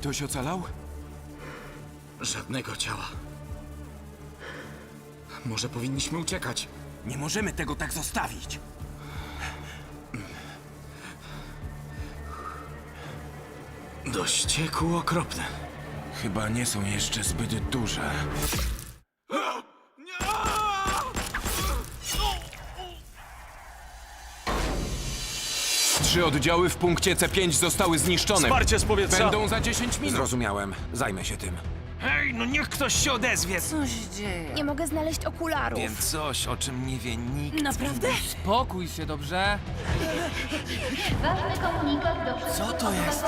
Ktoś ocalał? Żadnego ciała. Może powinniśmy uciekać. Nie możemy tego tak zostawić. Do ścieku okropne. Chyba nie są jeszcze zbyt duże. Trzy oddziały w punkcie C5 zostały zniszczone. Wsparcie z powietrza! Będą za 10 minut. Zrozumiałem. Zajmę się tym. Hej, no niech ktoś się odezwie! Co się dzieje? Nie mogę znaleźć okularów. Wiem coś, o czym nie wie nikt. Naprawdę? Spokój się, dobrze? Ważny komunikat do Co to jest?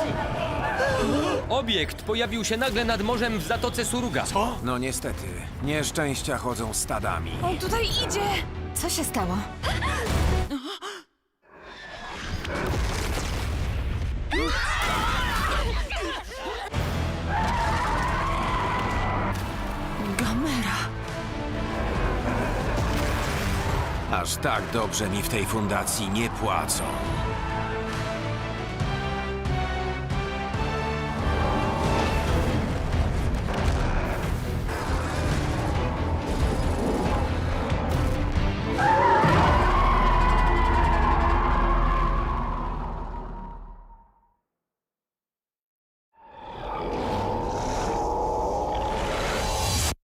Obiekt pojawił się nagle nad morzem w Zatoce Suruga. Co? No niestety, nieszczęścia chodzą stadami. On tutaj idzie! Co się stało? Gamera. Aż tak dobrze mi w tej fundacji nie płacą.